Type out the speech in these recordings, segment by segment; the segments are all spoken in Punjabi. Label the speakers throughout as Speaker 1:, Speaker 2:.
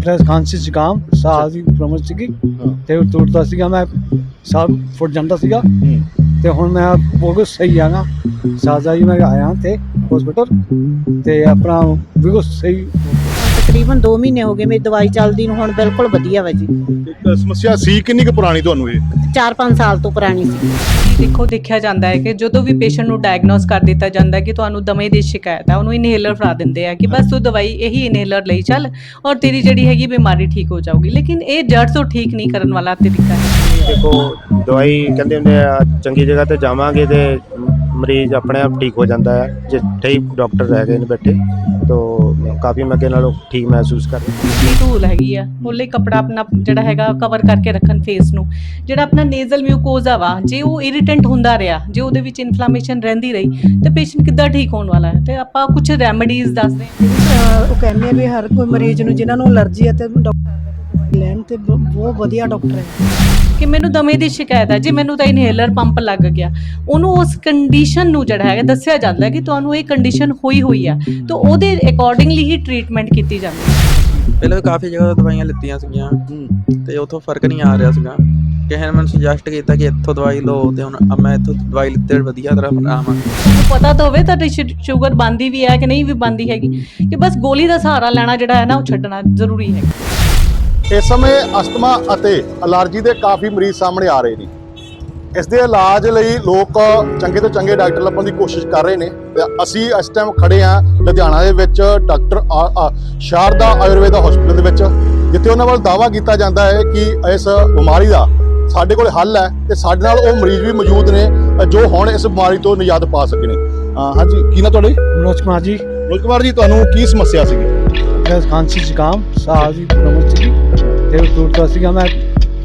Speaker 1: ਆਪਣੇ ਖਾਂਸੀ ਜ਼ੁਕਾਮ ਸਾਹ ਦੀ ਪ੍ਰੋਬਲਮ ਸੀਗੀ ਤੇ ਉਹ ਟੁੱਟਦਾ ਸੀਗਾ ਮੈਂ ਸਾਹ ਫੁੱਟ ਜਾਂਦਾ ਸੀਗਾ। ਤੇ ਹੁਣ ਮੈਂ ਬਹੁਤ ਸਹੀ ਆਗਾ ਸਾਜ਼ਾ ਜੀ ਮੈਂ ਆਇਆ ਤੇ ਹਸਪੀਟਲ ਤੇ ਆਪਣਾ ਬਿਲਕੁਲ ਸਹੀ
Speaker 2: ਤਕਰੀਬਨ 2 ਮਹੀਨੇ ਹੋ ਗਏ ਮੇਰੀ ਦਵਾਈ ਚੱਲਦੀ ਨੂੰ ਹੁਣ ਬਿਲਕੁਲ ਵਧੀਆ ਵਾ ਜੀ।
Speaker 3: ਸਮੱਸਿਆ ਸੀ ਕਿੰਨੀ ਕੁ ਪੁਰਾਣੀ ਤੁਹਾਨੂੰ ਇਹ?
Speaker 2: 4-5 ਸਾਲ ਤੋਂ ਪੁਰਾਣੀ ਸੀ।
Speaker 4: ਦੇਖੋ ਦੇਖਿਆ ਜਾਂਦਾ ਹੈ ਕਿ ਜਦੋਂ ਵੀ ਪੇਸ਼ੈਂਟ ਨੂੰ ਡਾਇਗਨੋਸ ਕਰ ਦਿੱਤਾ ਜਾਂਦਾ ਹੈ ਕਿ ਤੁਹਾਨੂੰ ਦਮੇ ਦੀ ਸ਼ਿਕਾਇਤ ਹੈ ਉਹਨੂੰ ਇਨਹੇਲਰ ਫੜਾ ਦਿੰਦੇ ਆ ਕਿ ਬਸ ਤੂੰ ਦਵਾਈ ਇਹੀ ਇਨਹੇਲਰ ਲਈ ਚੱਲ ਔਰ ਤੇਰੀ ਜਿਹੜੀ ਹੈਗੀ ਬਿਮਾਰੀ ਠੀਕ ਹੋ ਜਾਊਗੀ। ਲੇਕਿਨ ਇਹ ਜੜ ਤੋਂ ਠੀਕ ਨਹੀਂ ਕਰਨ ਵਾਲਾ ਤਰੀਕਾ ਹੈ।
Speaker 5: ਦੇਖੋ ਦਵਾਈ ਕਹਿੰਦੇ ਹੁੰਦੇ ਆ ਚੰਗੀ ਜਗ੍ਹਾ ਤੇ ਜਾਵਾਂਗੇ ਤੇ ਮਰੀਜ਼ ਆਪਣੇ ਆਪ ਠੀਕ ਹੋ ਜਾਂਦਾ ਹੈ ਜਿੱਥੇ ਹੀ ਡਾਕਟਰ ਹੈਗੇ ਨੇ ਬੈਠੇ ਤੋਂ ਕਾਫੀ ਮੈਂ ਅੱਗੇ ਨਾਲੋਂ ਠੀਕ ਮਹਿਸੂਸ ਕਰ ਰਿਹਾ।
Speaker 4: ਟੂਲ ਹੈਗੀ ਆ ਉਹ ਲਈ ਕਪੜਾ ਆਪਣਾ ਜਿਹੜਾ ਹੈਗਾ ਕਵਰ ਕਰਕੇ ਰੱਖਣ ਫੇਸ ਨੂੰ। ਜਿਹੜਾ ਆਪਣਾ ਨੇਜ਼ਲ ਮਿਊਕੋਜ਼ਾ ਵਾ ਜੇ ਉਹ ਇਰੀਟੈਂਟ ਹੁੰਦਾ ਰਿਹਾ ਜੇ ਉਹਦੇ ਵਿੱਚ ਇਨਫਲੇਮੇਸ਼ਨ ਰਹਿੰਦੀ ਰਹੀ ਤੇ ਪੇਸ਼ੈਂਟ ਕਿੱਦਾਂ ਠੀਕ ਹੋਣ ਵਾਲਾ ਹੈ? ਤੇ ਆਪਾਂ ਕੁਝ ਰੈਮੇਡੀਜ਼ ਦੱਸਦੇ ਹਾਂ
Speaker 6: ਉਹ ਕਹਿੰਦੇ ਆ ਵੀ ਹਰ ਕੋਈ ਮਰੀਜ਼ ਨੂੰ ਜਿਨ੍ਹਾਂ ਨੂੰ ਅਲਰਜੀ ਹੈ ਤੇ ਡਾਕਟਰ ਲੈਣ ਤੇ ਬ- ਬਹੁਤ ਵਧੀਆ ਡਾਕਟਰ ਹੈ।
Speaker 4: ਕਿ ਮੈਨੂੰ ਦਮੇ ਦੀ ਸ਼ਿਕਾਇਤ ਹੈ। ਜੀ ਮੈਨੂੰ ਤਾਂ ਇਨਹੇਲਰ ਪੰਪ ਲੱਗ ਗਿਆ। ਉਹਨੂੰ ਉਸ ਕੰਡੀਸ਼ਨ ਨੂੰ ਜਿਹੜਾ ਹੈਗਾ ਦੱਸਿਆ ਜਾਂਦਾ ਹੈ ਕਿ ਤੁਹਾਨੂੰ ਇਹ ਕੰਡੀਸ਼ਨ ਹੋਈ ਹੋਈ ਆ ਤਾਂ ਉਹਦੇ ਅਕੋਰਡਿੰਗਲੀ ਹੀ ਟ੍ਰੀਟਮੈਂਟ ਕੀਤੀ ਜਾਂਦੀ ਹੈ।
Speaker 7: ਪਹਿਲਾਂ ਵੀ ਕਾਫੀ ਜਗ੍ਹਾ ਤੋਂ ਦਵਾਈਆਂ ਲਿੱਤੀਆਂ ਸੀਗੀਆਂ। ਤੇ ਉਥੋਂ ਫ਼ਰਕ ਨਹੀਂ ਆ ਰਿਹਾ ਸੀਗਾ। ਕਿਸੇ ਨੇ ਮੈਨੂੰ ਸੁਜੈਸਟ ਕੀਤਾ ਕਿ ਇੱਥੋਂ ਦਵਾਈ ਲਓ ਤੇ ਹੁਣ ਅ- ਮੈਂ ਇੱਥੋਂ ਦਵਾਈ ਲਿੱਤੇ ਵਧੀਆ ਤਰ੍ਹਾਂ ਆਵਾਂ
Speaker 4: ਤੁਹਾਨੂੰ ਪਤਾ ਤਾਂ ਹੋਵੇ ਤੁਹਾਡੀ ਸ਼ੂਗਰ ਬੰਦੀ ਵੀ ਹੈ ਕਿ ਨਹੀਂ ਵੀ ਬੰਦੀ ਹੈਗੀ। ਕਿ ਬਸ ਗੋਲੀ ਦਾ ਸਹਾਰਾ ਲੈਣਾ ਜਿਹੜਾ ਹੈ ਨਾ ਉਹ ਛੱਡਣਾ ਜ਼ਰੂਰੀ ਹੈ।
Speaker 3: ਇਸ ਸਮੇਂ ਅਸਥਮਾ ਅਤੇ ਅਲਰਜੀ ਦੇ ਕਾਫੀ ਮਰੀਜ਼ ਸਾਹਮਣੇ ਆ ਰਹੇ ਨੇ। ਇਸ ਦੇ ਇਲਾਜ ਲਈ ਲੋਕ ਚੰਗੇ ਤੋਂ ਚੰਗੇ ਡਾਕਟਰ ਲੱਭਣ ਦੀ ਕੋਸ਼ਿਸ਼ ਕਰ ਰਹੇ ਨੇ ਤੇ ਅਸੀਂ ਇਸ ਟਾਈਮ ਖੜੇ ਆ ਲੁਧਿਆਣਾ ਦੇ ਵਿੱਚ ਡਾਕਟਰ ਸ਼ਾਰਦਾ ਆਯੁਰਵੇਦਾ ਹਸਪੀਟਲ ਦੇ ਵਿੱਚ ਜਿੱਥੇ ਉਹਨਾਂ ਵੱਲ ਦਾਵਾ ਕੀਤਾ ਜਾਂਦਾ ਹੈ ਕਿ ਇਸ ਬਿਮਾਰੀ ਦਾ ਸਾਡੇ ਕੋਲ ਹੱਲ ਹੈ ਤੇ ਸਾਡੇ ਨਾਲ ਉਹ ਮਰੀਜ਼ ਵੀ ਮੌਜੂਦ ਨੇ ਜੋ ਹੁਣ ਇਸ ਬਿਮਾਰੀ ਤੋਂ ਨਿਜਾਤ ਪਾ ਸਕੇ ਨੇ। ਅ, ਹਾਂਜੀ ਕੀ ਨਾ ਤੁਹਾਡੇ
Speaker 1: ਮਨੋਜ ਕੁਮਾਰ ਜੀ।
Speaker 3: ਮਨੋਜ ਕੁਮਾਰ ਜੀ ਤੁਹਾਨੂੰ ਕੀ ਸਮੱਸਿਆ ਸੀਗੀ?
Speaker 1: ਖਾਂਸੀ ਜ਼ੁਕਾਮ ਸਾਹ ਦੀ ਪ੍ਰੋਬਲਮ ਸੀਗੀ ਤੇ ਉਹ ਟੁੱਟਦਾ ਸੀਗਾ ਮੈਂ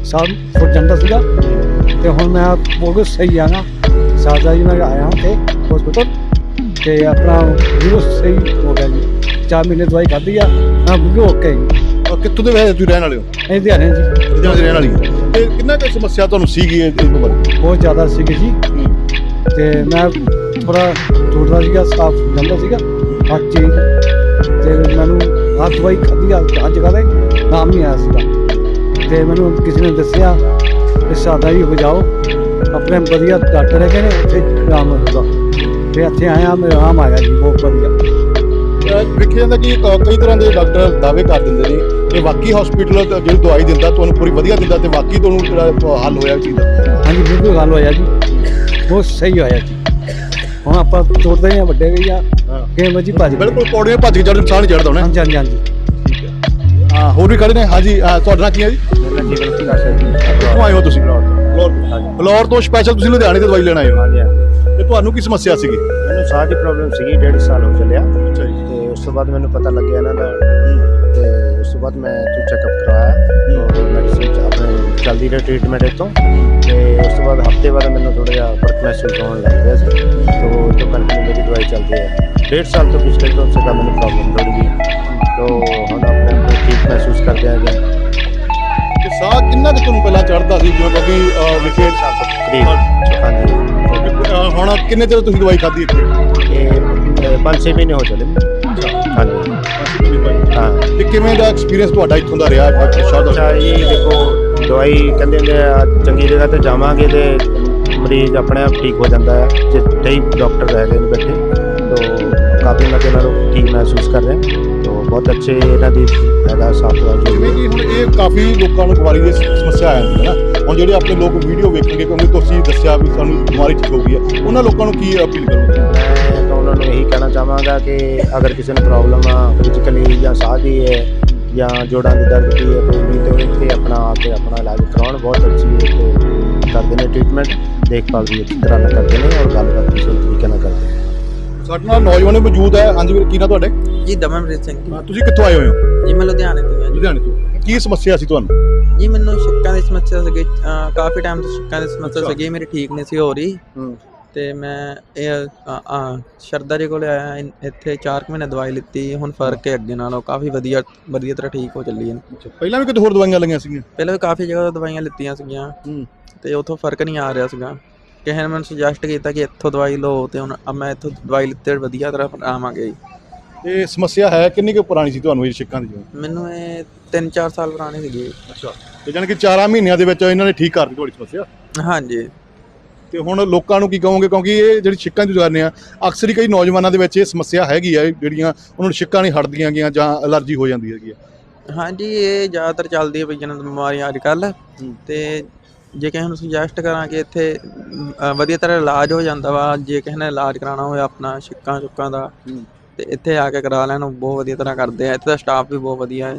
Speaker 1: ਸਾਹ ਫੁੱਟ ਜਾਂਦਾ ਸੀਗਾ ਤੇ ਹੁਣ ਮੈਂ ਬਹੁਤ ਸਹੀ ਆਗਾ ਸਾਜ਼ਾ ਜੀ ਮੈਂ ਆਇਆ ਤੇ ਹਸਪੀਟਲ ਤੇ ਆਪਣਾ ਬਿਲਕੁਲ ਸਹੀ ਹੋ ਗਿਆ ਜੀ ਚਾਰ ਮਹੀਨੇ ਦਵਾਈ ਖਾਧੀ ਆ ਮੈਂ ਬਿਲਕੁਲ ਓਕੇ ਜੀ
Speaker 3: ਅ, ਕਿੱਥੋਂ ਦੇ ਵੈਸੇ ਤੁਸੀਂ ਰਹਿਣ ਵਾਲੇ ਹੋ
Speaker 1: ਇਹ ਧਿਆਨੇ ਜੀ
Speaker 3: ਲੁਧਿਆਣਾ ਦੇ ਰਹਿਣ ਵਾਲੀ ਹੋ। ਤੇ ਕਿੰਨਾ ਕੁ ਸਮੱਸਿਆ ਤੁਹਾਨੂੰ ਸੀਗੀ ਇਹ ਇਸ ਬਿਮਾਰੀ
Speaker 1: ਬਹੁਤ ਜ਼ਿਆਦਾ ਸੀਗੀ ਜੀ ਤੇ ਮੈਂ ਥੋੜਾ ਟੁੱਟਦਾ ਸੀਗਾ ਸਾਫ਼ ਜਾਂਦਾ ਸੀਗਾ ਹਰ ਚੀਜ਼ ਤੇ ਮੈਨੂੰ ਆਹ ਦਵਾਈ ਖਾਧੀ ਆ ਅੱਜ ਕੱਲ੍ਹ ਨਾਮ ਨਹੀਂ ਆਇਆ ਸੀਗਾ। ਤੇ ਮੈਨੂੰ ਕਿਸੇ ਨੇ ਦੱਸਿਆ ਕਿ ਸਾਦਾ ਹੀ ਹੋ ਜਾਓ ਆਪਣੇ ਵਧੀਆ ਡਾਕਟਰ ਹੈਗੇ ਨੇ ਉੱਥੇ ਆਰਾਮ ਹੋਊਗਾ ਤੇ ਇੱਥੇ ਆਇਆ ਮੇਰਾ ਆਰਾਮ ਆਇਆ ਜੀ ਬਹੁਤ ਵਧੀਆ।
Speaker 3: ਵੇਖਿਆ ਜਾਂਦਾ ਕਿ ਕਈ ਤਰ੍ਹਾਂ ਦੇ ਡਾਕਟਰ ਦਾਅਵੇ ਕਰ ਦਿੰਦੇ ਨੇ ਕਿ ਵਾਕਈ ਹਸਪੀਟਲ ਜਿਹੜੀ ਦਵਾਈ ਦਿੰਦਾ ਤੁਹਾਨੂੰ ਪੂਰੀ ਵਧੀਆ ਦਿੰਦਾ ਤੇ ਵਾਕਈ ਤੁਹਾਨੂੰ ਜਿਹੜਾ ਹੱਲ ਹੋਇਆ ਚੀਜ਼
Speaker 1: ਹਾਂਜੀ ਬਿਲਕੁਲ ਗੱਲ ਹੋਇਆ ਜੀ। ਬਹੁਤ ਸਹੀ ਹੋਇਆ ਜੀ। ਹੁਣ ਆਪਾਂ ਤੁਰਦੇ ਹਾਂ ਵੱਡੇ ਗਈ ਆ। ਕਿਵੇਂ ਮਰਜ਼ੀ ਭੱਜ ਗਏ।
Speaker 3: ਬਿਲਕੁਲ ਪੌੜੀਆਂ ਭੱਜ ਕੇ ਚੜ੍ਹ ਇਨਸਾਨ ਹੀ ਚੜ੍ਹਦਾ ਹੋਣਾ।
Speaker 1: ਹਾਂਜੀ ਹਾਂਜੀ ਹਾਂਜੀ।
Speaker 3: ਹਾਂ। ਹੋਰ ਵੀ ਖੜੇ ਨੇ? ਹਾਂਜੀ ਅਹ ਤੁਹਾਡਾ ਨਾਂ ਕੀ ਹੈ ਜੀ?
Speaker 5: ਮੇਰਾ ਜੀਵਨ
Speaker 3: ਕਿੱਥੋਂ ਆਏ ਹੋ ਤੁਸੀਂ? ਫਲੋਰ ਤੋਂ ਫਲੋਰ ਤੋਂ ਸਪੈਸ਼ਲ ਤੁਸੀਂ ਲੁਧਿਆਣੇ ਤੋਂ ਦਵਾਈ ਲੈਣ ਆਏ ਹੋ।
Speaker 5: ਹਾਂਜੀ ਹਾਂਜੀ।
Speaker 3: ਤੇ ਤੁਹਾਨੂੰ ਕੀ ਸਮੱਸਿਆ ਸੀਗੀ?
Speaker 5: ਮੈਨੂੰ ਸਾਹ ਦੀ ਪ੍ਰੋਬਲਮ ਸੀਗੀ ਡੇਢ ਸਾਲ ਹੋ ਚੱਲਿਆ।
Speaker 3: ਅੱਛਾ ਜੀ।
Speaker 5: ਤੇ ਉਸ ਤੋਂ ਬਾਅਦ ਮੈਨੂੰ ਪਤਾ ਲੱਗਿਆ ਇਹਨਾਂ ਦਾ ਤੇ ਬਾਅਦ ਮੈਂ ਤੂੰ ਚੈੱਕਅਪ ਕਰਵਾਇਆ ਔਰ ਮੈਡੀਸਿਨ ਚ ਆਪਣੇ ਚੱਲਦੀ ਰਹੀ ਟ੍ਰੀਟਮੈਂਟ ਇਤੋਂ ਤੇ ਉਸ ਤੋਂ ਬਾਅਦ ਹਫ਼ਤੇ ਬਾਅਦ ਮੈਨੂੰ ਥੋੜਾ ਜਿਹਾ ਫ਼ਰਕ ਮਹਿਸੂਸ ਹੋਣ ਲੱਗ ਗਿਆ ਸੀ। ਤੋਂ ਤੋਂ ਕਰਕੇ ਮੇਰੀ ਦਵਾਈ ਚੱਲਦੀ ਹੈ। ਡੇਢ ਸਾਲ ਤੋਂ ਪਿਛਲੇ ਤੋਂ ਸੇ ਮੈਨੂੰ ਪ੍ਰੋਬਲਮ ਹੋ ਹੈ ਤੋਂ ਹੁਣ ਆਪਣੇ ਆਪ ਨੂੰ ਠੀਕ ਮਹਿਸੂਸ ਕਰਦੇ ਜੀ
Speaker 3: ਤੇ ਸਾਹ ਕਿੰਨਾ ਕੁ ਤੁਹਾਨੂੰ ਪਹਿਲਾਂ ਚੜ੍ਹਦਾ ਸੀ ਜਦੋਂ ਕਿ ਵਿਖੇ?
Speaker 5: ਕਰੀਬ। ਹਾਂਜੀ।
Speaker 3: ਹੁਣ ਕਿੰਨੇ ਚਿਰ ਤੁਸੀਂ ਦਵਾਈ ਖਾਧੀ ਇੱਥੇ?
Speaker 5: ਇਹ 5-6 ਮਹੀਨੇ ਹੋ ਚਲੇ ਹਾਂ।
Speaker 3: ਤੇ ਕਿਵੇਂ ਦਾ ਐਕਸਪੀਰੀਅੰਸ ਤੁਹਾਡਾ ਇੱਥੋਂ ਦਾ ਰਿਹਾ? ਸ਼ਾਹ
Speaker 5: ਅੱਛਾ ਜੀ ਦੇਖੋ ਦਵਾਈ ਕਹਿੰਦੇ ਹੁੰਦੇ ਆ ਚੰਗੀ ਜਗ੍ਹਾ ਤੇ ਜਾਵਾਂਗੇ ਤੇ ਮਰੀਜ਼ ਆਪਣੇ ਆਪ ਠੀਕ ਹੋ ਜਾਂਦਾ ਹੈ। ਜਿੱਥੇ ਹੀ ਡਾਕਟਰ ਹੈਗੇ ਨੇ ਬੈਠੇ। ਤੋਂ ਕਾਫੀ ਮੈਂ ਇਹਨਾਂ ਨੂੰ ਠੀਕ ਮਹਿਸੂਸ ਕਰ ਰਿਹਾ ਤੋਂ ਬਹੁਤ ਅੱਛੇ ਇਹਨਾਂ ਦੀ ਹੈਗਾ ਸਾਥ ਦਾ
Speaker 3: ਜਿਵੇਂ
Speaker 5: ਜੋ
Speaker 3: ਕਿ ਹੁਣ ਇਹ ਕਾਫੀ ਲੋਕਾਂ ਨੂੰ ਬਿਮਾਰੀ ਦੀ ਸਮੱਸਿਆ ਆ ਜਾਂਦੀ ਹੈ ਨਾ। ਹੁਣ ਜਿਹੜੇ ਆਪਣੇ ਲੋਕ ਵੀਡੀਓ ਵੇਖਣਗੇ ਕਿਉਂਕਿ ਤੁਸੀਂ ਦੱਸਿਆ ਵੀ ਸਾਨੂੰ ਬਿਮਾਰੀ ਠੀਕ ਹੋ ਗਈ ਹੈ ਉਹਨਾਂ ਲੋਕਾਂ ਨੂੰ ਕੀ ਅਪੀਲ ਕਰੋਗੇ?
Speaker 5: ਉਹਨਾਂ ਨੂੰ ਇਹੀ ਕਹਿਣਾ ਚਾਹਾਂਗਾ ਕਿ ਅਗਰ ਕਿਸੇ ਨੂੰ ਪ੍ਰੋਬਲਮ ਆ ਫਿਜ਼ੀਕਲੀ ਜਾਂ ਸਾਹ ਦੀ ਹੈ ਜਾਂ ਜੋੜਾਂ ਦੀ ਦਰਦ ਦੀ ਹੈ ਕੋਈ ਵੀ ਤਾਂ ਇੱਥੇ ਆਪਣਾ ਆ ਕੇ ਆਪਣਾ ਇਲਾਜ ਕਰਾਉਣ। ਬਹੁਤ ਅੱਛੀ ਹੈ ਤੇ ਕਰਦੇ ਨੇ ਟ੍ਰੀਟਮੈਂਟ ਦੇਖਭਾਲ ਵੀ ਅੱਛੀ ਤਰ੍ਹਾਂ ਨਾਲ ਕਰਦੇ ਨੇ ਔਰ ਗੱਲਬਾਤ ਵੀ ਸਹੀ ਤਰੀਕੇ ਨਾਲ ਕਰਦੇ ਨੇ।
Speaker 3: ਸਾਡੇ ਨਾਲ ਨੌਜਵਾਨ ਮੌਜੂਦ ਹੈ। ਹਾਂਜੀ ਵੀਰ ਕੀ ਨਾ ਤੁਹਾਡੇ?
Speaker 7: ਜੀ ਦਮਨਪ੍ਰੀਤ ਸਿੰਘ
Speaker 3: ਹਾਂ, ਤੁਸੀਂ ਕਿੱਥੋਂ ਆਏ ਹੋਏ ਹੋ?
Speaker 7: ਜੀ ਮੈਂ ਲੁਧਿਆਣੇ ਤੋਂ ਹਾਂ ਜੀ।
Speaker 3: ਲੁਧਿਆਣੇ ਤੋਂ। ਕੀ ਸਮੱਸਿਆ ਸੀ ਤੁਹਾਨੂੰ?
Speaker 7: ਜੀ ਮੈਨੂੰ ਸ਼ੱਕਾਂ ਦੀ ਸਮੱਸਿਆ ਸੀਗੀ। ਕਾਫੀ ਟਾਈਮ ਤੋਂ ਸ਼ੱਕਾਂ ਦੀ ਸਮੱਸਿਆ। ਸੀਗੀ। ਮੇਰੀ ਠੀਕ ਨਹੀਂ ਸੀ ਹੋ ਰਹੀ।
Speaker 3: ਹੂੰ।
Speaker 7: ਤੇ ਮੈਂ ਇਹ ਸ਼ਰਦਾ ਜੀ ਕੋਲ ਆਇਆ ਇੱਥੇ 4 ਮਹੀਨੇ ਦਵਾਈ ਲਿੱਤੀ ਹੁਣ ਫ਼ਰਕ ਹੈ ਅੱਗੇ ਨਾਲੋਂ ਕਾਫੀ ਵਧੀਆ ਵਧੀਆ ਤਰ੍ਹਾਂ ਠੀਕ ਹੋ ਚੱਲੀ ਹੈ
Speaker 3: ਪਹਿਲਾਂ ਵੀ ਕਿਤੇ ਹੋਰ ਦਵਾਈਆਂ ਲਈਆਂ ਸੀਗੀਆਂ?
Speaker 7: ਪਹਿਲਾਂ ਵੀ ਕਾਫੀ ਜਗ੍ਹਾ ਤੋਂ ਦਵਾਈਆਂ ਲਿੱਤੀਆਂ ਸੀਗੀਆਂ। ਤੇ ਉਥੋਂ ਫ਼ਰਕ ਨਹੀਂ ਆ ਰਿਹਾ ਸੀਗਾ। ਕਿਸੇ ਨੇ ਮੈਨੂੰ ਸੁਜੈਸਟ ਕੀਤਾ ਕਿ ਇੱਥੋਂ ਦਵਾਈ ਲਓ ਤੇ ਹੁਣ ਮੈਂ ਇੱਥੋਂ ਦਵਾਈ ਲਿੱਤੇ ਵਧੀਆ ਤਰ੍ਹਾਂ ਆਵਾਂਗੇ।
Speaker 3: ਤੇ ਸਮੱਸਿਆ ਹੈ ਕਿੰਨੀ ਕੁ ਪੁਰਾਣੀ ਸੀ ਤੁਹਾਨੂੰ ਇਹ ਛਿੱਕਾਂ ਦੀ
Speaker 7: ਮੈਨੂੰ ਇਹ 3-4 ਸਾਲ ਪੁਰਾਣੀ ਸੀਗੀ।
Speaker 3: ਅੱਛਾ ਤੇ ਜਾਣੀ ਕਿ 4 ਮਹੀਨਿਆਂ ਦੇ ਵਿੱਚ ਇਹਨਾਂ ਨੇ ਠੀਕ ਕਰ ਦਿੱਤੀ ਤੁਹਾਡੀ ਸਮੱਸਿਆ?
Speaker 7: ਹਾਂਜੀ।
Speaker 3: ਤੇ ਹੁਣ ਲੋਕਾਂ ਨੂੰ ਕੀ ਕਹੋਗੇ? ਕਿਉਂਕਿ ਇਹ ਜਿਹੜੀ ਛਿੱਕਾਂ ਦੀ ਜਾਂਦੇ ਆ ਅਕਸਰ ਹੀ ਕਈ ਨੌਜਵਾਨਾਂ ਦੇ ਵਿੱਚ ਇਹ ਸਮੱਸਿਆ ਹੈਗੀ ਆ ਜਿਹੜੀਆਂ ਉਹਨਾਂ ਨੂੰ ਛਿੱਕਾਂ ਨਹੀਂ ਹਟਦੀਆਂ ਗੀਆਂ ਜਾਂ ਅਲਰਜੀ ਹੋ ਜਾਂਦੀ ਹੈਗੀ ਆ।
Speaker 7: ਹਾਂਜੀ ਇਹ ਜ਼ਿਆਦਾਤਰ ਚੱਲਦੀ ਹੈ ਪਈਆਂ ਬਿਮਾਰੀਆਂ ਅੱਜ ਕੱਲ। ਤੇ ਜੇ ਕਿਸੇ ਨੂੰ ਸੁਜੈਸਟ ਕਰਾਂ ਕਿ ਇੱਥੇ ਵਧੀਆ ਤਰ੍ਹਾਂ ਇਲਾਜ ਹੋ ਜਾਂਦਾ ਵਾ ਜੇ ਕਿਸੇ ਨੇ ਇਲਾਜ ਕਰਾਉਣਾ ਹੋਵੇ ਆਪਣਾ ਛਿੱਕਾਂ ਚੁੱਕਾਂ ਦਾ। ਤੇ ਇੱਥੇ ਆ ਕੇ ਕਰਾ ਲੈਣ ਉਹ ਬਹੁਤ ਵਧੀਆ ਤਰ੍ਹਾਂ ਕਰਦੇ ਆ। ਇੱਥੇ ਦਾ ਸਟਾਫ ਵੀ ਬਹੁਤ ਵਧੀਆ ਹੈ।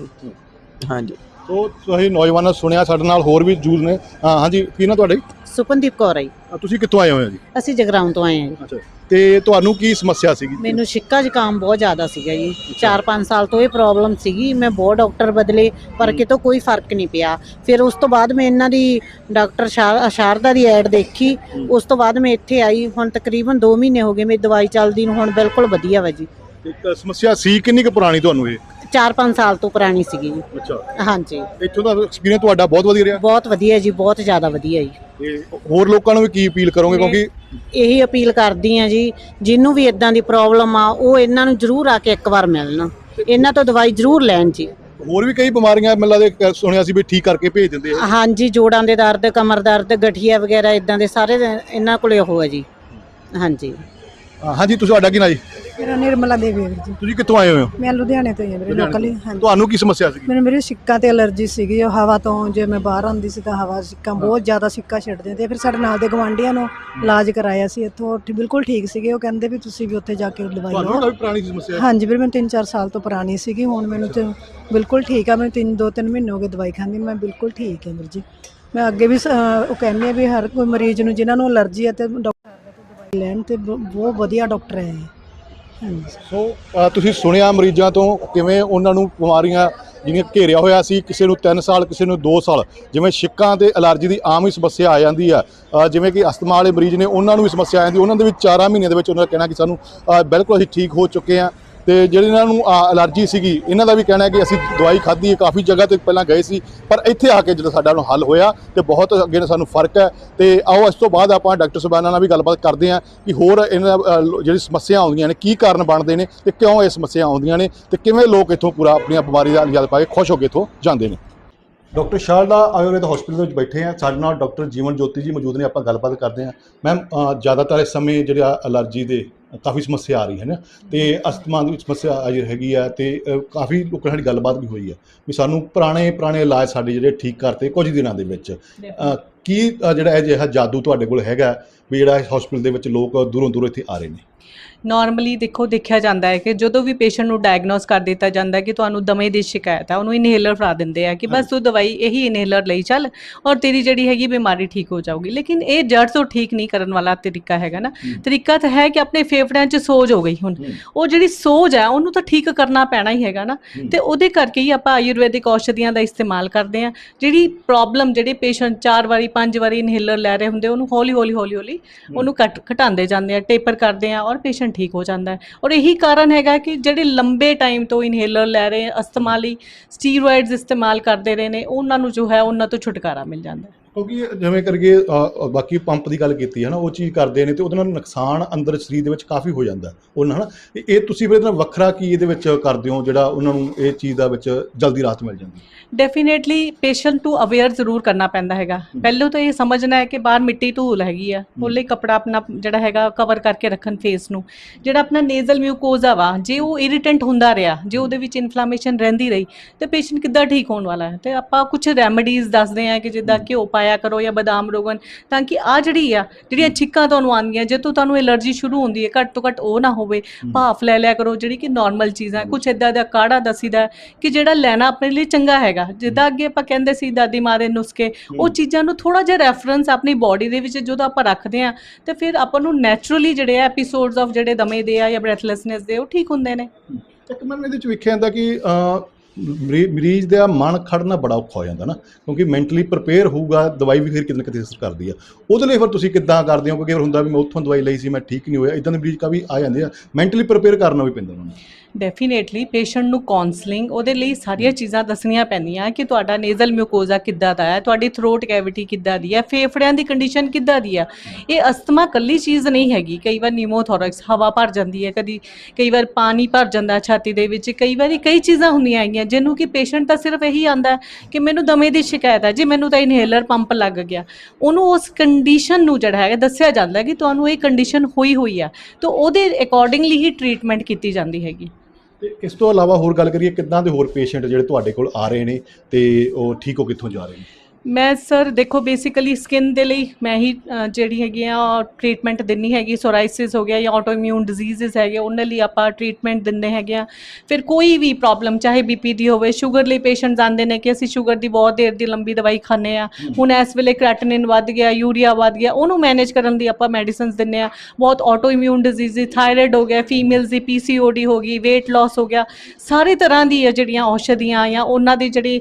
Speaker 7: ਹਾਂਜੀ।
Speaker 3: ਸੋ ਤੁਸੀਂ ਨੌਜਵਾਨਾਂ ਸੁਣਿਆ ਸਾਡੇ ਨਾਲ ਹੋਰ ਵੀ ਜੂਲ ਨੇ। ਹਾਂ ਹਾਂਜੀ ਕੀ ਨਾ ਤੁਹਾਡੇ
Speaker 2: ਸੁਪਨਦੀਪ ਕੌਰ ਆਈ
Speaker 3: ਅ, ਤੁਸੀਂ ਕਿੱਥੋਂ ਆਏ ਹੋਏ ਹੋ ਜੀ?
Speaker 2: ਅਸੀਂ ਜਗਰਾਉਂ ਤੋਂ ਆਏ ਹਾਂ ਜੀ।
Speaker 3: ਅੱਛਾ ਤੇ ਤੁਹਾਨੂੰ ਕੀ ਸਮੱਸਿਆ ਸੀਗੀ?
Speaker 2: ਮੈਨੂੰ ਛਿੱਕਾ ਜ਼ੁਕਾਮ ਬਹੁਤ ਜ਼ਿਆਦਾ ਸੀਗਾ ਜੀ। 4-5 ਸਾਲ ਤੋਂ ਇਹ ਪ੍ਰੋਬਲਮ ਸੀਗੀ। ਮੈਂ ਬਹੁਤ ਡਾਕਟਰ ਬਦਲੇ ਪਰ ਕਿਤੋਂ ਕੋਈ ਫ਼ਰਕ ਨਹੀਂ ਪਿਆ। ਫਿਰ ਉਸ ਤੋਂ ਬਾਅਦ ਮੈਂ ਇਹਨਾਂ ਦੀ ਡਾਕਟਰ ਸ਼ਾ- ਸ਼ਾਰਦਾ ਦੀ ਐਡ ਦੇਖੀ। ਉਸ ਤੋਂ ਬਾਅਦ ਮੈਂ ਇੱਥੇ ਆਈ। ਹੁਣ ਤਕਰੀਬਨ 2 ਮਹੀਨੇ ਹੋ ਗਏ ਮੇਰੀ ਦਵਾਈ ਚੱਲਦੀ ਨੂੰ। ਹੁਣ ਬਿਲਕੁਲ ਵਧੀਆ ਵਾ ਜੀ।
Speaker 3: ਇੱਕ ਸਮੱਸਿਆ ਸੀ ਕਿੰਨੀ ਕੁ ਪੁਰਾਣੀ ਤੁਹਾਨੂੰ ਇਹ?
Speaker 2: 4-5 ਸਾਲ ਤੋਂ ਪੁਰਾਣੀ ਸੀਗੀ ਜੀ।
Speaker 3: ਅੱਛਾ।
Speaker 2: ਹਾਂਜੀ।
Speaker 3: ਇੱਥੋਂ ਦਾ ਐਕਸਪੀਰੀਅੰਸ ਤੁਹਾਡਾ ਬਹੁਤ ਵਧੀਆ ਰਿਹਾ?
Speaker 2: ਬਹੁਤ ਵਧੀਆ ਜੀ ਬਹੁਤ ਜ਼ਿਆਦਾ ਵਧੀਆ ਜੀ।
Speaker 3: ਤੇ ਹੋਰ ਲੋਕਾਂ ਨੂੰ ਵੀ ਕੀ ਅਪੀਲ ਕਰੋਗੇ? ਕਿਉਂਕਿ
Speaker 2: ਇਹੀ ਅਪੀਲ ਕਰਦੀ ਆ ਜੀ ਜਿਹਨੂੰ ਵੀ ਇਦਾਂ ਦੀ ਪ੍ਰੋਬਲਮ ਆ ਉਹ ਇਹਨਾਂ ਨੂੰ ਜ਼ਰੂਰ ਆ ਕੇ ਇੱਕ ਵਾਰ ਮਿਲਣ। ਇਹਨਾਂ ਤੋਂ ਦਵਾਈ ਜ਼ਰੂਰ ਲੈਣ ਜੀ।
Speaker 3: ਹੋਰ ਵੀ ਕਈ ਬਿਮਾਰੀਆਂ ਮੈਨੂੰ ਲੱਗਦਾ ਸੁਣਿਆ ਸੀ ਵੀ ਠੀਕ ਕਰਕੇ ਭੇਜ ਦਿੰਦੇ ਆ।
Speaker 2: ਹਾਂਜੀ ਜੋੜਾਂ ਦੇ ਦਰਦ ਕਮਰ ਦਰਦ ਗਠੀਆ ਵਗੈਰਾ ਇਦਾਂ ਦੇ ਸਾਰੇ ਦੇ- ਇਹਨਾਂ ਕੋਲੇ ਉਹ ਹੈ ਜੀ। ਹਾਂਜੀ।
Speaker 3: ਹਾਂਜੀ ਤੁਸੀਂ ਤੁਹਾਡਾ ਕੀ ਨਾ ਜੀ?
Speaker 6: ਮੇਰਾ ਨਿਰਮਲਾ ਦੇਵੀ ਹੈ ਵੀਰ ਜੀ।
Speaker 3: ਤੁਸੀਂ ਕਿੱਥੋਂ ਆਏ ਹੋਏ ਹੋ?
Speaker 6: ਮੈਂ ਲੁਧਿਆਣੇ ਤੋਂ ਹੀ ਹਾਂ
Speaker 3: ਲੁਧਿਆਣੇ
Speaker 6: ਲੋਕਲੀ। ਹਾਂਜੀ।
Speaker 3: ਤੁਹਾਨੂੰ ਕੀ ਸਮੱਸਿਆ ਸੀਗੀ?
Speaker 6: ਮੈਨੂੰ ਮੇਰੇ ਸਿੱਕਾਂ ਤੇ ਅਲਰਜੀ ਸੀਗੀ ਉਹ ਹਵਾ ਤੋਂ ਜੇ ਮੈਂ ਬਾਹਰ ਆਉਂਦੀ ਸੀ ਤਾਂ ਹਵਾ ਸਿੱਕਾਂ ਬਹੁਤ ਜ਼ਿਆਦਾ ਸਿੱਕਾ ਛੱਡਦੇ ਤੇ ਫਿਰ ਸਾਡੇ ਨਾਲ ਦੇ ਗਵਾਂਢੀਆਂ ਨੂੰ ਇਲਾਜ ਕਰਾਇਆ ਸੀ ਇੱਥੋਂ ਬਿਲਕੁਲ ਠੀਕ ਸੀਗੇ। ਉਹ ਕਹਿੰਦੇ ਵੀ ਤੁਸੀਂ ਵੀ ਉੱਥੇ ਜਾ ਕੇ ਦਵਾਈ
Speaker 3: ਤੁਹਾਨੂੰ
Speaker 6: ਲਓ।
Speaker 3: ਵੀ ਪੁਰਾਣੀ ਸਮੱਸਿਆ
Speaker 6: ਹਾਂਜੀ ਵੀਰੇ ਮੈਂ 3-4 ਸਾਲ ਤੋਂ ਪੁਰਾਣੀ ਸੀਗੀ। ਹੁਣ ਮੈਨੂੰ ਤੇ ਬਿਲਕੁਲ ਠੀਕ ਆ। ਮੈਂ 3 2-3 ਮਹੀਨੇ ਹੋ ਗਏ ਦਵਾਈ ਖਾਂਦੀ। ਮੈਂ ਬਿਲਕੁਲ ਠੀਕ ਹਾਂ ਵੀਰ ਜੀ। ਮੈਂ ਅੱਗੇ ਵੀ ਸ- ਉਹ ਕਹਿੰਦੇ ਆ ਵੀ ਹਰ ਕੋਈ ਮਰੀਜ਼ ਨੂੰ ਜਿਨ੍ਹਾਂ ਨੂੰ ਅਲਰਜੀ ਹੈ ਤੇ ਲੈਣ ਤੇ ਬ- ਬਹੁਤ ਵਧੀਆ ਡਾਕਟਰ ਹੈ ਇਹ। ਹਾਂਜੀ
Speaker 3: ਸੋ ਅ, ਤੁਸੀਂ ਸੁਣਿਆ ਮਰੀਜ਼ਾਂ ਤੋਂ ਕਿਵੇਂ ਉਹਨਾਂ ਨੂੰ ਬਿਮਾਰੀਆਂ ਜਿਹੜੀਆਂ ਘੇਰਿਆ ਹੋਇਆ ਸੀ ਕਿਸੇ ਨੂੰ 3 ਸਾਲ ਕਿਸੇ ਨੂੰ 2 ਸਾਲ ਜਿਵੇਂ ਛਿੱਕਾਂ ਤੇ ਅਲਰਜੀ ਦੀ ਆਮ ਹੀ ਸਮੱਸਿਆ ਆ ਜਾਂਦੀ ਆ ਅ, ਜਿਵੇਂ ਕਿ ਅਸਥਮਾ ਵਾਲੇ ਮਰੀਜ਼ ਨੇ ਉਹਨਾਂ ਨੂੰ ਵੀ ਸਮੱਸਿਆ ਆ ਜਾਂਦੀ ਉਹਨਾਂ ਦੇ ਵਿੱਚ 4 ਮਹੀਨਿਆਂ ਦੇ ਵਿੱਚ ਉਹਨਾਂ ਦਾ ਕਹਿਣਾ ਕਿ ਸਾਨੂੰ ਅ, ਬਿਲਕੁਲ ਅਸੀਂ ਠੀਕ ਹੋ ਚੁੱਕੇ ਆ ਤੇ ਜਿਹੜੇ ਇਹਨਾਂ ਨੂੰ ਅ, ਅਲਰਜੀ ਸੀਗੀ ਇਹਨਾਂ ਦਾ ਵੀ ਕਹਿਣਾ ਹੈ ਕਿ ਅਸੀਂ ਦਵਾਈ ਖਾਧੀ ਹੈ ਕਾਫੀ ਜਗ੍ਹਾ ਤੇ ਪਹਿਲਾਂ ਗਏ ਸੀ ਪਰ ਇੱਥੇ ਆ ਕੇ ਜਦੋਂ ਸਾਡਾ ਨੂੰ ਹੱਲ ਹੋਇਆ ਤੇ ਬਹੁਤ ਅੱਗੇ ਸਾਨੂੰ ਫ਼ਰਕ ਹੈ ਤੇ ਆਓ ਇਸ ਤੋਂ ਬਾਅਦ ਆਪਾਂ ਡਾਕਟਰ ਸੁਬਾਨਾ ਨਾਲ ਵੀ ਗੱਲਬਾਤ ਕਰਦੇ ਹਾਂ ਕਿ ਹੋਰ ਇਹਨਾਂ ਜਿਹੜੀ ਸਮੱਸਿਆ ਆਉਂਦੀਆਂ ਨੇ ਕੀ ਕਾਰਨ ਬਣਦੇ ਨੇ ਤੇ ਕਿਉਂ ਇਹ ਸਮੱਸਿਆ ਆਉਂਦੀਆਂ ਨੇ ਤੇ ਕਿਵੇਂ ਲੋਕ ਇੱਥੋਂ ਪੂਰਾ ਆਪਣੀ ਬਿਮਾਰੀ ਦਾ ਇਲਾਜ ਪਾ ਕੇ ਖੁਸ਼ ਹੋ ਕੇ ਇੱਥੋਂ ਜਾਂਦੇ ਨੇ। ਡਾਕਟਰ ਸ਼ਾਰਦਾ ਆਯੁਰਵੇਦ ਹਸਪੀਟਲ ਵਿੱਚ ਬੈਠੇ ਆ ਸਾਡੇ ਨਾਲ ਡਾਕਟਰ ਜੀਵਨ ਜੋਤੀ ਜੀ ਮੌਜੂਦ ਨੇ। ਆਪਾਂ ਗੱਲਬਾਤ ਕਰਦੇ ਹਾਂ। ਮੈਮ ਜ਼ਿਆਦਾਤਰ ਇਸ ਸਮੇਂ ਜਿਹੜਾ ਅਲਰਜੀ ਦੇ ਕਾਫੀ ਸਮੱਸਿਆ ਆ ਰਹੀ ਹੈ ਨਾ। ਤੇ ਅਸਥਮਾ ਦੀ ਸਮੱਸਿਆ ਆ ਰਹੀ ਹੈਗੀ ਆ ਤੇ ਕਾਫੀ ਲੋਕਾਂ ਨਾਲ ਸਾਡੀ ਗੱਲਬਾਤ ਵੀ ਹੋਈ ਹੈ ਵੀ ਸਾਨੂੰ ਪੁਰਾਣੇ ਪੁਰਾਣੇ ਇਲਾਜ ਸਾਡੇ ਜਿਹੜੇ ਠੀਕ ਕਰਤੇ ਕੁਝ ਦਿਨਾਂ ਦੇ ਵਿੱਚ। ਕੀ ਜਿਹੜਾ ਇਹ ਜਿਹਾ ਜਾਦੂ ਤੁਹਾਡੇ ਕੋਲ ਹੈਗਾ ਵੀ ਜਿਹੜਾ ਇਸ ਹਸਪੀਟਲ ਦੇ ਵਿੱਚ ਲੋਕ ਦੂਰੋਂ ਦੂਰੋਂ ਇੱਥੇ ਆ ਰਹੇ ਨੇ?
Speaker 4: ਨਾਰਮਲੀ ਦੇਖੋ ਦੇਖਿਆ ਜਾਂਦਾ ਹੈ ਕਿ ਜਦੋਂ ਵੀ ਪੇਸ਼ੈਂਟ ਨੂੰ ਡਾਇਗਨੋਸ ਕਰ ਦਿੱਤਾ ਜਾਂਦਾ ਹੈ ਕਿ ਤੁਹਾਨੂੰ ਦਮੇ ਦੀ ਸ਼ਿਕਾਇਤ ਹੈ ਉਹਨੂੰ ਇਨਹੇਲਰ ਫੜਾ ਦਿੰਦੇ ਆ ਕਿ ਬਸ ਤੂੰ ਦਵਾਈ ਇਹੀ ਇਨਹੇਲਰ ਲਈ ਚੱਲ ਔਰ ਤੇਰੀ ਜਿਹੜੀ ਹੈਗੀ ਬਿਮਾਰੀ ਠੀਕ ਹੋ ਜਾਊਗੀ। ਲੇਕਿਨ ਇਹ ਜੜ ਤੋਂ ਠੀਕ ਨਹੀਂ ਕਰਨ ਵਾਲਾ ਤਰੀਕਾ ਹੈਗਾ ਨਾ। ਤਰੀਕਾ ਤਾਂ ਹੈ ਕਿ ਆਪਣੇ ਫੇਫੜਿਆਂ 'ਚ ਸੋਜ ਹੋ ਗਈ ਹੁਣ। ਉਹ ਜਿਹੜੀ ਸੋਜ ਹੈ ਉਹਨੂੰ ਤਾਂ ਠੀਕ ਕਰਨਾ ਪੈਣਾ ਹੀ ਹੈਗਾ ਨਾ। ਤੇ ਉਹਦੇ ਕਰਕੇ ਹੀ ਆਪਾਂ ਆਯੁਰਵੈਦਿਕ ਔਸ਼ਧੀਆਂ ਦਾ ਇਸਤੇਮਾਲ ਕਰਦੇ ਆ ਜਿਹੜੀ ਪ੍ਰੋਬਲਮ ਜਿਹੜੇ ਪੇਸ਼ੈਂਟ ਚਾਰ ਵਾਰੀ ਪੰਜ ਵਾਰੀ ਇਨਹੇਲਰ ਲੈ ਰਹੇ ਹੁੰਦੇ ਉਹਨੂੰ ਹੌਲੀ ਹੌਲੀ ਹੌਲੀ ਹੌਲੀ ਉਹਨੂੰ ਘਟ ਘਟਾਉਂਦੇ ਜਾਂਦੇ ਆ ਟੇਪਰ ਕਰਦੇ ਆ ਔਰ ਪੇਸ਼ੈਂਟ ਠੀਕ ਹੋ ਜਾਂਦਾ ਹੈ। ਔਰ ਇਹੀ ਕਾਰਨ ਹੈਗਾ ਕਿ ਜਿਹੜੇ ਲੰਬੇ ਟਾਈਮ ਤੋਂ ਇਨਹੇਲਰ ਲੈ ਰਹੇ ਅਸਥਮਾ ਲਈ ਸਟੀਰੋਇਡਸ ਇਸਤੇਮਾਲ ਕਰਦੇ ਰਹੇ ਨੇ, ਉਹਨਾਂ ਨੂੰ ਜੋ ਹੈ, ਉਹਨਾਂ ਤੋਂ ਛੁਟਕਾਰਾ ਮਿਲ ਜਾਂਦਾ ਹੈ।
Speaker 3: ਕਿਉਂਕਿ ਜਿਵੇਂ ਕਰਕੇ ਅ, ਬਾਕੀ ਪੰਪ ਦੀ ਗੱਲ ਕੀਤੀ ਹੈ ਨਾ ਉਹ ਚੀਜ਼ ਕਰਦੇ ਨੇ ਤੇ ਉਹਦੇ ਨਾਲ ਨੁਕਸਾਨ ਅੰਦਰ ਸਰੀਰ ਦੇ ਵਿੱਚ ਕਾਫੀ ਹੋ ਜਾਂਦਾ। ਉਹਨਾਂ ਹਨਾ ਤੇ ਇਹ ਤੁਸੀਂ ਫਿਰ ਇਹਦੇ ਨਾਲ ਵੱਖਰਾ ਕੀ ਇਹਦੇ ਵਿੱਚ ਕਰਦੇ ਹੋ ਜਿਹੜਾ ਉਹਨਾਂ ਨੂੰ ਇਹ ਚੀਜ਼ ਦਾ ਵਿੱਚ ਜਲਦੀ ਰਾਹਤ ਮਿਲ ਜਾਂਦੀ ਹੈ?
Speaker 4: ਡੈਫੀਨੇਟਲੀ ਪੇਸ਼ੈਂਟ ਨੂੰ ਅਵੇਅਰ ਜ਼ਰੂਰ ਕਰਨਾ ਪੈਂਦਾ ਹੈਗਾ। ਪਹਿਲਾਂ ਤਾਂ ਇਹ ਸਮਝਣਾ ਹੈ ਕਿ ਬਾਹਰ ਮਿੱਟੀ ਧੂਲ ਹੈਗੀ ਆ ਉਹ ਲਈ ਕਪੜਾ ਆਪਣਾ ਜਿਹੜਾ ਹੈਗਾ ਕਵਰ ਕਰਕੇ ਰੱਖਣ ਫੇਸ ਨੂੰ। ਜਿਹੜਾ ਆਪਣਾ ਨੇਜ਼ਲ ਮਿਊਕੋਜ਼ਾ ਵਾ ਜੇ ਉਹ ਇਰੀਟੈਂਟ ਹੁੰਦਾ ਰਿਹਾ ਜੇ ਉਹਦੇ ਵਿੱਚ ਇਨਫਲੇਮੇਸ਼ਨ ਰਹਿੰਦੀ ਰਹੀ ਤੇ ਪੇਸ਼ੈਂਟ ਕਿੱਦਾਂ ਠੀਕ ਹੋਣ ਵਾਲਾ ਹੈ? ਤੇ ਆਪਾਂ ਕੁਝ ਰੈਮੇਡੀਜ਼ ਦੱਸਦੇ ਆ ਕਿ ਜਿੱਦਾਂ ਘਿਓ ਪਾਇਆ ਕਰੋ ਜਾਂ ਬਦਾਮ ਰੋਗਨ ਤਾਂ ਕਿ ਆ ਜਿਹੜੀ ਆ ਜਿਹੜੀਆਂ ਛਿੱਕਾਂ ਤੁਹਾਨੂੰ ਆਉਂਦੀਆਂ ਜੇ ਤੋਂ ਤੁਹਾਨੂੰ ਐਲਰਜੀ ਸ਼ੁਰੂ ਹੁੰਦੀ ਹੈ ਘੱਟ ਤੋਂ ਘੱਟ ਉਹ ਨਾ ਹੋਵੇ ਭਾਫ ਲੈ ਲਿਆ ਕਰੋ ਜਿਹੜੀ ਕਿ ਨਾਰਮਲ ਚੀਜ਼ਾਂ ਕੁਝ ਇਦਾਂ ਦਾ ਕਾੜਾ ਦਸੀਦਾ ਕਿ ਜਿਹੜਾ ਲੈਣਾ ਆਪਣੇ ਲਈ ਚੰਗਾ ਹੈਗਾ। ਜਿੱਦਾਂ ਅੱਗੇ ਆਪਾਂ ਕਹਿੰਦੇ ਸੀ ਦਾਦੀ ਮਾਂ ਦੇ ਨੁਸਖੇ ਉਹ ਚੀਜ਼ਾਂ ਨੂੰ ਥੋੜਾ ਜਿਹਾ ਰੈਫਰੈਂਸ ਆਪਣੀ ਬਾਡੀ ਦੇ ਵਿੱਚ ਜਦੋਂ ਆਪਾਂ ਰੱਖਦੇ ਆ ਤੇ ਫਿਰ ਆਪਾਂ ਨੂੰ ਨੈਚੁਰਲੀ ਜਿਹੜੇ ਆ ਐਪੀਸੋਡਸ ਆਫ ਜਿਹੜੇ ਦਮੇ ਦੇ ਆ ਜਾਂ ਬ੍ਰੈਥਲੈਸਨੈਸ ਦੇ ਉਹ ਠੀਕ ਹੁੰਦੇ ਨੇ।
Speaker 3: ਇੱਕ ਮੈਂ ਇਹਦੇ ਵਿੱਚ ਵੇਖਿਆ ਜਾਂਦਾ ਕਿ ਮਰੀਜ਼ ਦਾ ਮਨ ਖੜਨਾ ਬੜਾ ਔਖਾ ਹੋ ਜਾਂਦਾ ਨਾ, ਕਿਉਂਕਿ ਮੈਂਟਲੀ ਪ੍ਰਪੇਅਰ ਹੋਊਗਾ, ਦਵਾਈ ਵੀ ਫਿਰ ਕਿਤੇ ਨਾ ਕਿਤੇ ਅਸਰ ਕਰਦੀ ਆ। ਉਹਦੇ ਲਈ ਫਿਰ ਤੁਸੀਂ ਕਿੱਦਾਂ ਕਰਦੇ ਹੋ? ਕਿਉਂਕਿ ਫਿਰ ਹੁੰਦਾ ਵੀ ਮੈਂ ਉੱਥੋਂ ਦਵਾਈ ਲਈ ਸੀ, ਮੈਂ ਠੀਕ ਨਹੀਂ ਹੋਇਆ ਇਦਾਂ ਦੇ ਮਰੀਜ਼ ਕਾਫੀ ਆ ਜਾਂਦੇ ਆ। ਮੈਂਟਲੀ ਪ੍ਰਪੇਅਰ ਕਰਨਾ ਵੀ ਪੈਂਦਾ ਉਹਨਾਂ ਨੂੰ।
Speaker 4: ਡੈਫੀਨੇਟਲੀ ਪੇਸ਼ੈਂਟ ਨੂੰ ਕਾਉਂਸਲਿੰਗ ਉਹਦੇ ਲਈ ਸਾਰੀਆਂ ਚੀਜ਼ਾਂ ਦੱਸਣੀਆਂ ਪੈਂਦੀਆਂ ਕਿ ਤੁਹਾਡਾ ਨੇਜ਼ਲ ਮਿਊਕੋਜ਼ਾ ਕਿੱਦਾਂ ਦਾ ਹੈ, ਤੁਹਾਡੀ ਥਰੋਟ ਕੈਵਿਟੀ ਕਿੱਦਾਂ ਦੀ ਹੈ, ਫੇਫੜਿਆਂ ਦੀ ਕੰਡੀਸ਼ਨ ਕਿੱਦਾਂ ਦੀ ਹੈ। ਇਹ ਅਸਥਮਾ ਕੱਲੀ ਚੀਜ਼ ਨਹੀਂ ਹੈਗੀ, ਕਈ ਵਾਰ ਨਿਮੋਥੋਰੈਕਸ ਹਵਾ ਭਰ ਜਾਂਦੀ ਹੈ ਕਦੀ, ਕਈ ਵਾਰ ਪਾਣੀ ਭਰ ਜਾਂਦਾ ਛਾਤੀ ਦੇ ਵਿੱਚ, ਕਈ ਵਾਰੀ ਕਈ ਚੀਜ਼ਾਂ ਹੁੰਦੀਆਂ ਹੈਗੀਆਂ ਜਿਹਨੂੰ ਕਿ ਪੇਸ਼ੈਂਟ ਤਾਂ ਸਿਰਫ ਇਹੀ ਆਂਦਾ ਕਿ ਮੈਨੂੰ ਦਮੇ ਦੀ ਸ਼ਿਕਾਇਤ ਹੈ, ਜੀ ਮੈਨੂੰ ਤਾਂ ਇਨਹੇਲਰ ਪੰਪ ਲੱਗ ਗਿਆ। ਉਹਨੂੰ ਉਸ ਕੰਡੀਸ਼ਨ ਨੂੰ ਜਿਹੜਾ ਹੈਗਾ ਦੱਸਿਆ ਜਾਂਦਾ ਕਿ ਤੁਹਾਨੂੰ ਇਹ ਕੰਡੀਸ਼ਨ ਹੋਈ ਹੋਈ ਆ ਤਾਂ ਉਹਦੇ ਅਕੋਰਡਿੰਗਲੀ ਹੀ ਟ੍ਰੀਟਮੈਂਟ ਕੀਤੀ ਜਾਂਦੀ ਹੈਗੀ।
Speaker 3: ਤੇ ਇਸ ਤੋਂ ਇਲਾਵਾ ਹੋਰ ਗੱਲ ਕਰੀਏ ਕਿੱਦਾਂ ਦੇ ਹੋਰ ਪੇਸ਼ੈਂਟ ਜਿਹੜੇ ਤੁਹਾਡੇ ਕੋਲ ਆ ਰਹੇ ਨੇ ਤੇ ਉਹ ਠੀਕ ਹੋ ਕਿੱਥੋਂ ਜਾ ਰਹੇ ਨੇ?
Speaker 4: ਮੈਂ ਸਰ ਦੇਖੋ ਬੇਸਿਕਲੀ ਸਕਿਨ ਦੇ ਲਈ ਮੈਂ ਹੀ ਅ, ਜਿਹੜੀ ਹੈਗੀ ਆ ਟ੍ਰੀਟਮੈਂਟ ਦਿੰਨੀ ਹੈਗੀ ਸੋਰਾਇਸਿਸ ਹੋ ਗਿਆ ਜਾਂ ਆਟੋਇਮਿਊਨ ਡਿਜ਼ੀਜ਼ਸ ਹੈਗੇ ਉਹਨਾਂ ਲਈ ਆਪਾਂ ਟ੍ਰੀਟਮੈਂਟ ਦਿੰਦੇ ਹੈਗੇ ਆ। ਫਿਰ ਕੋਈ ਵੀ ਪ੍ਰੋਬਲਮ ਚਾਹੇ ਬੀਪੀ ਦੀ ਹੋਵੇ ਸ਼ੂਗਰ ਲਈ ਪੇਸ਼ੈਂਟਸ ਆਉਂਦੇ ਨੇ ਕਿ ਅਸੀਂ ਸ਼ੂਗਰ ਦੀ ਬਹੁਤ ਦੇਰ ਦੀ ਲੰਬੀ ਦਵਾਈ ਖਾਂਦੇ ਆ। ਹੁਣ ਇਸ ਵੇਲੇ ਕ੍ਰੈਟਿਨਿਨ ਵੱਧ ਗਿਆ ਯੂਰੀਆ ਵੱਧ ਗਿਆ ਉਹਨੂੰ ਮੈਨੇਜ ਕਰਨ ਲਈ ਆਪਾਂ ਮੈਡੀਸਿਨਸ ਦਿੰਨੇ ਆ। ਬਹੁਤ ਆਟੋਇਮਿਊਨ ਡਿਜ਼ੀਜ਼ ਥਾਇਰਾਇਡ ਹੋ ਗਿਆ ਫੀਮੇਲਸ ਦੀ ਪੀਸੀਓਡੀ ਹੋ ਗਈ weight loss ਹੋ ਗਿਆ ਸਾਰੇ ਤਰ੍ਹਾਂ ਦੀ ਆ ਜਿਹੜੀਆਂ ਔਸ਼ਧੀਆਂ ਜਾਂ ਉਹਨਾਂ ਦੀ ਜਿਹੜੀ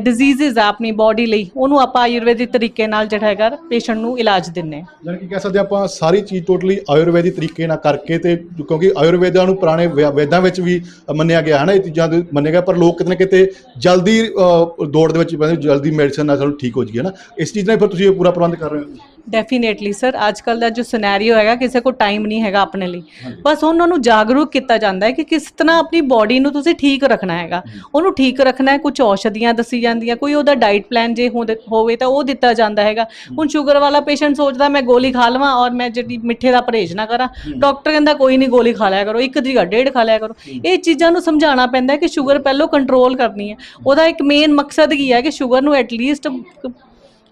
Speaker 4: ਡਿਜ਼ੀਜ਼ਸ ਆ ਆਪਣੀ ਬਾਡੀ ਲਈ ਉਹਨੂੰ ਆਪਾਂ ਆਯੁਰਵੈਦਿਕ ਤਰੀਕੇ ਨਾਲ ਜਿਹੜਾ ਹੈਗਾ ਪੇਸ਼ੈਂਟ ਨੂੰ ਇਲਾਜ ਦਿੰਨੇ ਆ
Speaker 3: ਜਾਣੀ ਕਿ ਕਹਿ ਸਕਦੇ ਆਪਾਂ ਸਾਰੀ ਚੀਜ਼ ਟੋਟਲੀ ਆਯੁਰਵੈਦਿਕ ਤਰੀਕੇ ਨਾਲ ਕਰਕੇ ਤੇ ਕਿਉਂਕਿ ਆਯੁਰਵੇਦਾਂ ਨੂੰ ਪੁਰਾਣੇ ਵੈ- ਵੇਦਾਂ ਵਿੱਚ ਵੀ ਮੰਨਿਆ ਗਿਆ ਹੈ ਨਾ ਇਹ ਚੀਜ਼ਾਂ ਦੇ ਮੰਨਿਆ ਗਿਆ ਪਰ ਲੋਕ ਕਿਤੇ ਨਾ ਕਿਤੇ ਜਲਦੀ ਅ, ਦੌੜ ਦੇ ਵਿੱਚ ਪੈਂਦੇ ਜਲਦੀ ਮੈਡੀਸਨ ਨਾਲ ਸਾਨੂੰ ਠੀਕ ਹੋ ਜਾਈਏ ਨਾ ਇਸ ਚੀਜ਼ ਨਾਲ ਫਿਰ ਤੁਸੀਂ ਇਹ ਪੂਰਾ ਪ੍ਰਬੰਧ ਕਰ ਰਹੇ ਹੋ।
Speaker 4: ਡੈਫੀਨੇਟਲੀ ਸਰ ਅੱਜ ਕੱਲ ਦਾ ਜੋ ਸਿਨੈਰੀਓ ਹੈਗਾ ਕਿਸੇ ਕੋਲ ਟਾਈਮ ਨਹੀਂ ਹੈਗਾ ਆਪਣੇ ਲਈ। ਬਸ ਉਹਨਾਂ ਨੂੰ ਜਾਗਰੂਕ ਕੀਤਾ ਜਾਂਦਾ ਹੈ ਕਿ ਕਿਸ ਤਰ੍ਹਾਂ ਆਪਣੀ ਬਾਡੀ ਨੂੰ ਤੁਸੀਂ ਠੀਕ ਰੱਖਣਾ ਹੈਗਾ। ਉਹਨੂੰ ਠੀਕ ਰੱਖਣਾ ਹੈ ਕੁਝ ਔਸ਼ਧੀਆਂ ਦੱਸੀ ਜਾਂਦੀਆਂ ਕੋਈ ਉਹਦਾ ਡਾਈਟ ਪਲਾਨ ਜੇ ਹੋਵੇ ਤਾਂ ਉਹ ਦਿੱਤਾ ਜਾਂਦਾ ਹੈਗਾ। ਹੁਣ ਸ਼ੂਗਰ ਵਾਲਾ ਪੇਸ਼ੈਂਟ ਸੋਚਦਾ ਮੈਂ ਗੋਲੀ ਖਾ ਲਵਾਂ ਔਰ ਮੈਂ ਜਿਹੜੀ ਮਿੱਠੇ ਦਾ ਪਰਹੇਜ਼ ਨਾ ਕਰਾਂ। ਡਾਕਟਰ ਕਹਿੰਦਾ ਕੋਈ ਨਹੀਂ ਗੋਲੀ ਖਾ ਲਿਆ ਕਰੋ ਇੱਕ ਦੀ ਡੇਢ ਖਾ ਲਿਆ ਕਰੋ। ਇਹ ਚੀਜ਼ਾਂ ਨੂੰ ਸਮਝਾਉਣਾ ਪੈਂਦਾ ਹੈ ਕਿ ਸ਼ੂਗਰ ਪਹਿਲਾਂ ਕੰਟਰੋਲ ਕਰਨੀ ਹੈ। ਉਹਦਾ ਇੱਕ ਮੇਨ ਮਕਸਦ ਕੀ ਹੈ ਕਿ ਸ਼ੂਗਰ ਨੂੰ ਐਟਲੀਸਟ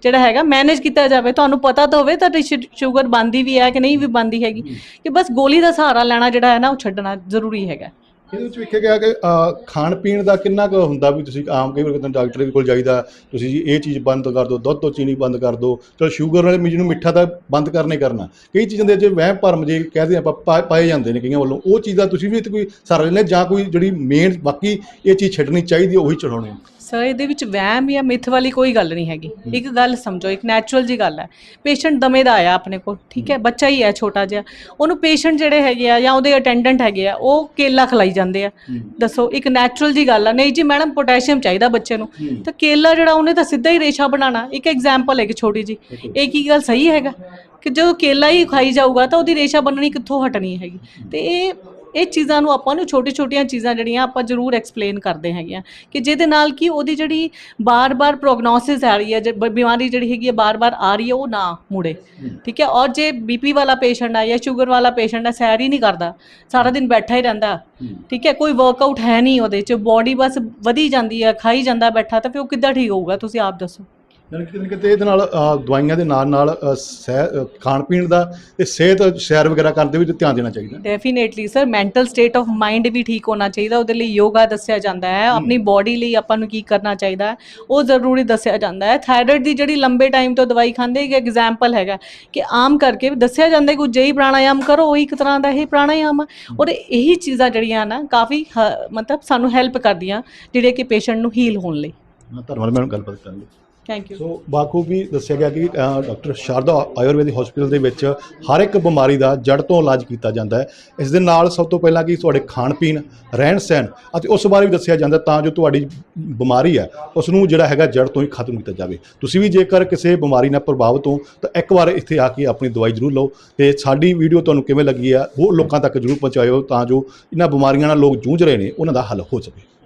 Speaker 4: ਜਿਹੜਾ ਹੈਗਾ ਮੈਨੇਜ ਕੀਤਾ ਜਾਵੇ। ਤੁਹਾਨੂੰ ਪਤਾ ਤਾਂ ਹੋਵੇ ਤਾਂ ਸ਼ੂਗਰ ਬੰਦੀ ਵੀ ਹੈ ਕਿ ਨਹੀਂ ਵੀ ਬੰਦੀ ਹੈਗੀ। ਕਿ ਬਸ ਗੋਲੀ ਦਾ ਸਹਾਰਾ ਲੈਣਾ ਜਿਹੜਾ ਹੈ ਨਾ ਉਹ ਛੱਡਣਾ ਜ਼ਰੂਰੀ ਹੈਗਾ।
Speaker 3: ਇਹਦੇ ਵਿੱਚ ਵੇਖਿਆ ਗਿਆ ਕਿ ਖਾਣ ਪੀਣ ਦਾ ਕਿੰਨਾ ਕੁ ਹੁੰਦਾ ਵੀ ਤੁਸੀਂ ਆਮ ਕਈ ਵਾਰ ਕਿਤੇ ਡਾਕਟਰ ਦੇ ਕੋਲ ਜਾਈਦਾ ਤੁਸੀਂ ਜੀ ਇਹ ਚੀਜ਼ ਬੰਦ ਕਰ ਦਿਓ ਦੁੱਧ ਤੋਂ ਚੀਨੀ ਬੰਦ ਕਰ ਦਿਓ। ਚਲੋ ਸ਼ੂਗਰ ਵਾਲੇ ਮਰੀਜ਼ ਨੂੰ ਮਿੱਠਾ ਤਾਂ ਬੰਦ ਕਰਨੇ ਕਰਨਾ। ਕਈ ਚੀਜ਼ਾਂ ਦੇ ਜੇ ਵਹਿਮ ਭਰਮ ਜੇ ਕਹਦੇ ਆਪਾਂ ਪਾਏ ਜਾਂਦੇ ਨੇ ਕਈਆਂ ਵੱਲੋਂ। ਉਹ ਚੀਜ਼ਾਂ ਤੁਸੀਂ ਵੀ ਕੋਈ ਸਹਾਰਾ ਲੈਂਦੇ ਜਾਂ ਕੋਈ ਜਿਹੜੀ ਮੇਨ ਬਾਕੀ ਇਹ ਚੀਜ਼ ਛੱਡਣੀ ਚਾਹੀਦੀ ਹੈ ਉਹੀ ਚੜਾਉਣੇ
Speaker 4: ਸਰ ਇਹਦੇ ਵਿੱਚ ਵਹਿਮ ਜਾਂ ਮਿੱਥ ਵਾਲੀ ਕੋਈ ਗੱਲ ਨਹੀਂ ਹੈਗੀ। ਇੱਕ ਗੱਲ ਸਮਝੋ ਇੱਕ ਨੈਚੁਰਲ ਜੀ ਗੱਲ ਹੈ। ਪੇਸ਼ੈਂਟ ਦਮੇ ਦਾ ਆਇਆ ਆਪਣੇ ਕੋਲ ਠੀਕ ਹੈ? ਬੱਚਾ ਹੀ ਹੈ ਛੋਟਾ ਜਿਹਾ। ਉਹਨੂੰ ਪੇਸ਼ੈਂਟ ਜਿਹੜੇ ਹੈਗੇ ਆ ਜਾਂ ਉਹਦੇ ਅਟੈਂਡੈਂਟ ਹੈਗੇ ਆ ਉਹ ਕੇਲਾ ਖਿਲਾਈ ਜਾਂਦੇ ਆ। ਦੱਸੋ ਇੱਕ ਨੈਚੁਰਲ ਜੀ ਗੱਲ ਆ। ਨਹੀਂ ਜੀ ਮੈਡਮ ਪੋਟਾਸ਼ੀਅਮ ਚਾਹੀਦਾ ਬੱਚੇ ਨੂੰ। ਤਾਂ ਕੇਲਾ ਜਿਹੜਾ ਉਹਨੇ ਤਾਂ ਸਿੱਧਾ ਹੀ ਰੇਸ਼ਾ ਬਣਾਉਣਾ। ਇੱਕ ਐਗਜ਼ਾਮਪਲ ਹੈ ਕਿ ਛੋਟੀ ਜੀ ਇਹ ਕੀ ਗੱਲ ਸਹੀ ਹੈਗਾ? ਕਿ ਜਦੋਂ ਕੇਲਾ ਹੀ ਖਾਈ ਜਾਊਗਾ ਤਾਂ ਉਹਦੀ ਰੇਸ਼ਾ ਬਣਨੀ ਕਿੱਥੋਂ ਹਟਣੀ ਹੈਗੀ? ਤੇ ਇਹ ਇਹ ਚੀਜ਼ਾਂ ਨੂੰ ਆਪਾਂ ਨੂੰ ਛੋਟੀ ਛੋਟੀਆਂ ਚੀਜ਼ਾਂ ਜਿਹੜੀਆਂ ਆਪਾਂ ਜ਼ਰੂਰ ਐਕਸਪਲੇਨ ਕਰਦੇ ਹੈਗੇ ਆ ਕਿ ਜਿਹਦੇ ਨਾਲ ਕਿ ਉਹਦੀ ਜਿਹੜੀ ਬਾਰ-ਬਾਰ ਪ੍ਰੋਗਨੋਸਿਸ ਆ ਰਹੀ ਹੈ ਜੇ ਬਿਮਾਰੀ ਜਿਹੜੀ ਹੈਗੀ ਹੈ ਬਾਰ-ਬਾਰ ਆ ਰਹੀ ਹੈ ਉਹ ਨਾ ਮੁੜੇ। ਠੀਕ ਹੈ? ਔਰ ਜੇ ਬੀਪੀ ਵਾਲਾ ਪੇਸ਼ੈਂਟ ਆ ਜਾਂ ਸ਼ੂਗਰ ਵਾਲਾ ਪੇਸ਼ੈਂਟ ਆ ਸੈਰ ਹੀ ਨਹੀਂ ਕਰਦਾ। ਸਾਰਾ ਦਿਨ ਬੈਠਾ ਹੀ ਰਹਿੰਦਾ। ਠੀਕ ਹੈ? ਕੋਈ ਵਰਕਆਊਟ ਹੈ ਨਹੀਂ ਉਹਦੇ ਚ। ਬੋਡੀ ਬਸ ਵਧੀ ਜਾਂਦੀ ਹੈ ਖਾਈ ਜਾਂਦਾ ਬੈਠਾ ਤਾਂ ਫਿਰ ਉਹ ਕਿੱਦਾਂ ਠੀਕ ਹੋਊਗਾ? ਤੁਸੀਂ ਆਪ ਦੱਸੋ।
Speaker 3: ਕਿ ਕਿਤੇ ਨਾ ਕਿਤੇ ਇਹਦੇ ਨਾਲ ਅ, ਦਵਾਈਆਂ ਦੇ ਨਾਲ ਨਾਲ ਅ, ਸਹਿ ਅ, ਖਾਣ ਪੀਣ ਦਾ ਤੇ ਸਿਹਤ ਸੈਰ ਵਗੈਰਾ ਕਰਦੇ ਵੀ ਧਿਆਨ ਦੇਣਾ ਚਾਹੀਦਾ।
Speaker 4: Definitely sir mental state of mind ਵੀ ਠੀਕ ਹੋਣਾ ਚਾਹੀਦਾ। ਉਹਦੇ ਲਈ ਯੋਗਾ ਦੱਸਿਆ ਜਾਂਦਾ ਹੈ। ਆਪਣੀ ਬਾਡੀ ਲਈ ਆਪਾਂ ਨੂੰ ਕੀ ਕਰਨਾ ਚਾਹੀਦਾ ਹੈ ਉਹ ਜ਼ਰੂਰੀ ਦੱਸਿਆ ਜਾਂਦਾ ਹੈ। ਥਾਇਰਾਇਡ ਦੀ ਜਿਹੜੀ ਲੰਬੇ ਟਾਈਮ ਤੋਂ ਦਵਾਈ ਖਾਂਦੇ ਇੱਕ ਐਗਜ਼ਾਮਪਲ ਹੈਗਾ ਕਿ ਆਮ ਕਰਕੇ ਦੱਸਿਆ ਜਾਂਦਾ ਕਿ ਉਜਈ ਪ੍ਰਾਣਾਯਾਮ ਕਰੋ ਉਹੀ ਇੱਕ ਤਰ੍ਹਾਂ ਦਾ ਇਹ ਪ੍ਰਾਣਾਯਾਮ ਹੈ। ਔਰ ਇਹੀ ਚੀਜ਼ਾਂ ਜਿਹੜੀਆਂ ਨਾ ਕਾਫੀ ਹ- ਮਤਲਬ ਸਾਨੂੰ ਹੈਲਪ ਕਰਦੀਆਂ ਜਿਹੜੇ ਕਿ ਪੇਸ਼ੈਂਟ ਨੂੰ ਹੀਲ ਹੋਣ ਲਈ।
Speaker 3: ਧੰਨਵਾਦ ਮੈਨੂੰ ਗੱਲਬਾਤ ਕਰਨ ਲਈ।
Speaker 4: ਥੈਂਕ ਯੂ
Speaker 3: ਸੋ ਬਾਖੂਬੀ ਦੱਸਿਆ ਗਿਆ ਕਿ ਡਾਕਟਰ ਸ਼ਾਰਦਾ ਆਯੁਰਵੈਦਿਕ ਹਸਪੀਟਲ ਦੇ ਵਿੱਚ ਹਰ ਇੱਕ ਬਿਮਾਰੀ ਦਾ ਜੜ ਤੋਂ ਇਲਾਜ ਕੀਤਾ ਜਾਂਦਾ ਹੈ। ਇਸ ਦੇ ਨਾਲ ਸਭ ਤੋਂ ਪਹਿਲਾਂ ਕਿ ਤੁਹਾਡੇ ਖਾਣ ਪੀਣ, ਰਹਿਣ ਸਹਿਣ ਅਤੇ ਉਸ ਬਾਰੇ ਵੀ ਦੱਸਿਆ ਜਾਂਦਾ ਤਾਂ ਜੋ ਤੁਹਾਡੀ ਬਿਮਾਰੀ ਹੈ ਉਸ ਨੂੰ ਜਿਹੜਾ ਹੈਗਾ ਜੜ ਤੋਂ ਹੀ ਖਤਮ ਕੀਤਾ ਜਾਵੇ। ਤੁਸੀਂ ਵੀ ਜੇਕਰ ਕਿਸੇ ਬਿਮਾਰੀ ਨਾਲ ਪ੍ਰਭਾਵਿਤ ਹੋ, ਤਾਂ ਇੱਕ ਵਾਰ ਇੱਥੇ ਆ ਕੇ ਆਪਣੀ ਦਵਾਈ ਜ਼ਰੂਰ ਲਓ ਤੇ ਸਾਡੀ ਵੀਡੀਓ ਤੁਹਾਨੂੰ ਕਿਵੇਂ ਲੱਗੀ ਆ ਉਹ ਲੋਕਾਂ ਤੱਕ ਜ਼ਰੂਰ ਪਹੁੰਚਾਇਓ ਤਾਂ ਜੋ ਇਹਨਾਂ ਬਿਮਾਰੀਆਂ ਨਾਲ ਲੋਕ ਜੂਝ ਰਹੇ ਨੇ, ਉਹਨਾਂ ਦਾ ਹੱਲ ਹੋ ਸਕੇ।